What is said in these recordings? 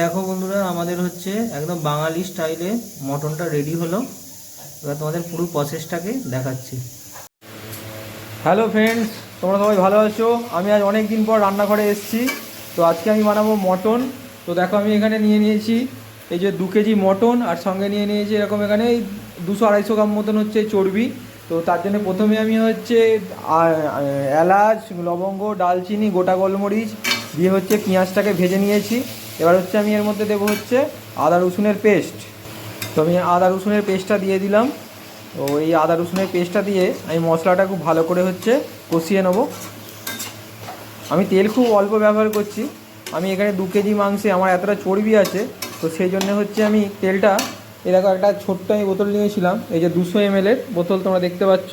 দেখো বন্ধুরা, আমাদের হচ্ছে একদম বাঙালি স্টাইলে মটনটা রেডি হলো। এবার তোমাদের পুরো প্রসেসটাকে দেখাচ্ছি। হ্যালো ফ্রেন্ডস তোমরা সবাই ভালো আছো? আমি আজ অনেক দিন পর রান্নাঘরে এসেছি। তো আজকে আমি বানাবো মটন। তো দেখো, আমি এখানে নিয়ে নিয়েছি এই যে দু কেজি মটন, আর সঙ্গে নিয়ে নিয়েছি এরকম এখানে দুশো আড়াইশো গ্রাম মতন হচ্ছে চর্বি। তো তার জন্য প্রথমে আমি হচ্ছে এলাচ, লবঙ্গ, ডালচিনি, গোটা গোলমরিচ, দিয়ে হচ্ছে পেঁয়াজটাকে ভেজে নিয়েছি। এবার হচ্ছে আমি এর মধ্যে দেবো হচ্ছে আদা রসুনের পেস্ট। তো আমি আদা রসুনের পেস্টটা দিয়ে দিলাম। তো এই আদা রসুনের পেস্টটা দিয়ে আমি মশলাটা খুব ভালো করে হচ্ছে কষিয়ে নেব। আমি তেল খুব অল্প ব্যবহার করছি। আমি এখানে দু কেজি মাংসে আমার এতটা চর্বি আছে, তো সেই জন্য হচ্ছে আমি তেলটা এরকম একটা ছোট্ট আমি বোতল নিয়েছিলাম, এই যে দুশো এমএলের বোতল তোমরা দেখতে পাচ্ছ।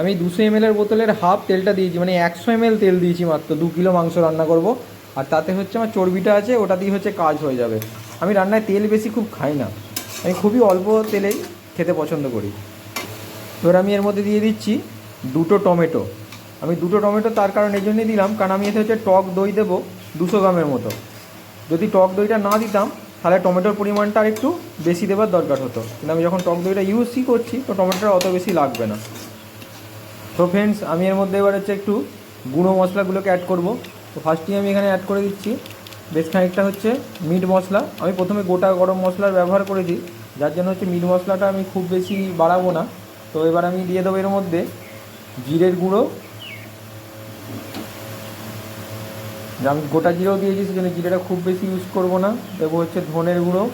আমি দুশো এমএলের বোতলের হাফ তেলটা দিয়েছি মানে একশো এমএল তেল দিয়েছি মাত্র, দু কিলো মাংস রান্না করব। আর তাতে হচ্ছে আমার চর্বিটা আছে, ওটা দিয়ে হচ্ছে কাজ হয়ে যাবে। আমি রান্নায় তেল বেশি খুব খাই না। আমি খুবই অল্প তেলেই খেতে পছন্দ করি। এবার আমি এর মধ্যে দিয়ে দিচ্ছি দুটো টমেটো। আমি দুটো টমেটো তার কারণ এই জন্যই দিলাম, কারণ আমি এতে হচ্ছে টক দই দেবো দুশো গ্রামের মতো। যদি টক দইটা না দিতাম, তাহলে টমেটোর পরিমাণটা আর একটু বেশি দেওয়ার দরকার হতো। কিন্তু আমি যখন টক দইটা ইউজই করছি, তো টমেটোটা অত বেশি লাগবে না। তো ফ্রেন্ডস আমি এর মধ্যে এবার হচ্ছে একটু গুঁড়ো মশলাগুলোকে অ্যাড করব। তো ফার্স্টেই আমি এখানে অ্যাড করে দিচ্ছি। বেশ খানিকটা হচ্ছে মিট মশলা। আমি প্রথমে গোটা গরম মশলার ব্যবহার করেছি, যার জন্য হচ্ছে মিট মশলাটা আমি খুব বেশি বাড়াবো না। তো এবার আমি দিয়ে দেবো এর মধ্যে জিরের গুঁড়ো। আমি গোটা জিরেও দিয়েছি, সেজন্য জিরেটা খুব বেশি ইউজ করব না। দেবো হচ্ছে ধনের গুঁড়ো।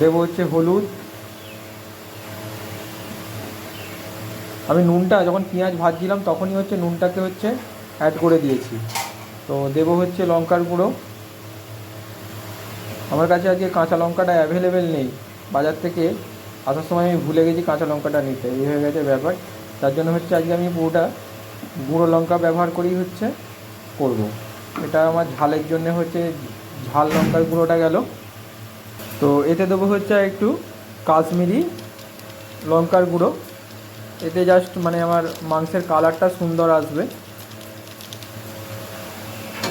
দেবো হচ্ছে হলুদ। আমি নুনটা যখন পেঁয়াজ ভাজছিলাম তখনই হচ্ছে নুনটাকে হচ্ছে অ্যাড করে দিয়েছি। তো দেবো হচ্ছে লঙ্কার গুঁড়ো। আমার কাছে আজকে কাঁচা লঙ্কাটা অ্যাভেলেবেল নেই। বাজার থেকে আসার সময় আমি ভুলে গেছি কাঁচা লঙ্কাটা নিতে। এই হয়ে গেছে ব্যাপার। তার জন্য হচ্ছে আজকে আমি পুরোটা গুঁড়ো লঙ্কা ব্যবহার করেই হচ্ছে করব। এটা আমার ঝালের জন্য হচ্ছে ঝাল লঙ্কার গুঁড়োটা গেল। তো এতে দেবো হচ্ছে একটু কাশ্মীরি লঙ্কার গুঁড়ো। এতে জাস্ট মানে আমার মাংসের কালারটা সুন্দর আসবে।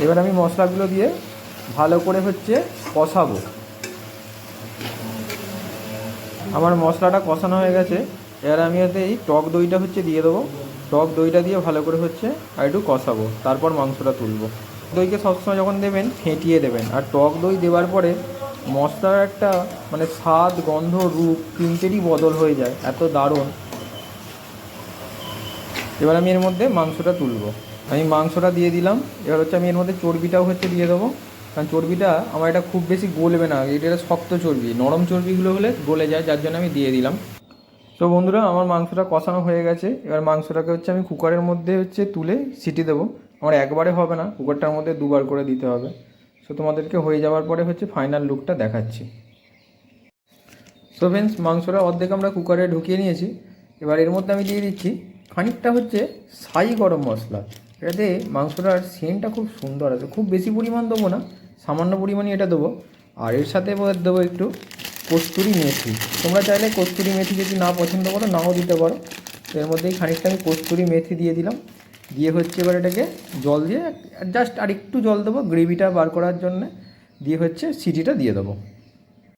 এবার আমি মশলাগুলো দিয়ে ভালো করে হচ্ছে কষাবো। আমার মশলাটা কষানো হয়ে গেছে। এবার আমি এতে এই টক দইটা হচ্ছে দিয়ে দেবো। টক দইটা দিয়ে ভালো করে হচ্ছে আর একটু কষাবো। তারপর মাংসটা তুলবো। দইকে সবসময় যখন দেবেন, ফেটিয়ে দেবেন। আর টক দই দেওয়ার পরে মশলার একটা মানে স্বাদ, গন্ধ, রূপ তিনটেরই বদল হয়ে যায়। এত দারুণ। এবার আমি এর মধ্যে মাংসটা তুলব। আমি মাংসটা দিয়ে দিলাম, এবার হচ্ছে আমি এর মধ্যে চর্বিটাও হচ্ছে দিয়ে দেবো। কারণ চর্বিটা আমার এটা খুব বেশি গলবে না, এটা শক্ত চর্বি, নরম চর্বিগুলো হলে গলে যায়, যার জন্য আমি দিয়ে দিলাম। তো বন্ধুরা, আমার মাংসটা কষানো হয়ে গেছে, এবার মাংসটাকে হচ্ছে আমি কুকারের মধ্যে হচ্ছে তুলে সিটি দেবো। আমার একবারে হবে না, কুকারটার মধ্যে দুবার করে দিতে হবে। সো তোমাদেরকে হয়ে যাওয়ার পরে হচ্ছে ফাইনাল লুকটা দেখাচ্ছি। সো ফ্রেন্ডস মাংসটা অর্ধেক আমরা কুকারে ঢুকিয়ে নিয়েছি, এবার এর মধ্যে আমি দিয়ে দিচ্ছি খানিকটা হচ্ছে সাই গরম মশলা। এটাতে মাংসটার সেন্টটা খুব সুন্দর আছে। খুব বেশি পরিমাণ দেবো না, সামান্য পরিমাণই এটা দেবো। আর এর সাথে দেবো একটু কস্তুরি মেথি। তোমরা চাইলে কস্তুরি মেথি যদি না পছন্দ করো, নাও দিতে পারো। এর মধ্যেই খানিকটা আমি কস্তুরি মেথি দিয়ে দিলাম। দিয়ে হচ্ছে এবার এটাকে জল দিয়ে জাস্ট আর একটু জল দেবো গ্রেভিটা বার করার জন্যে। দিয়ে হচ্ছে সিটিটা দিয়ে দেবো।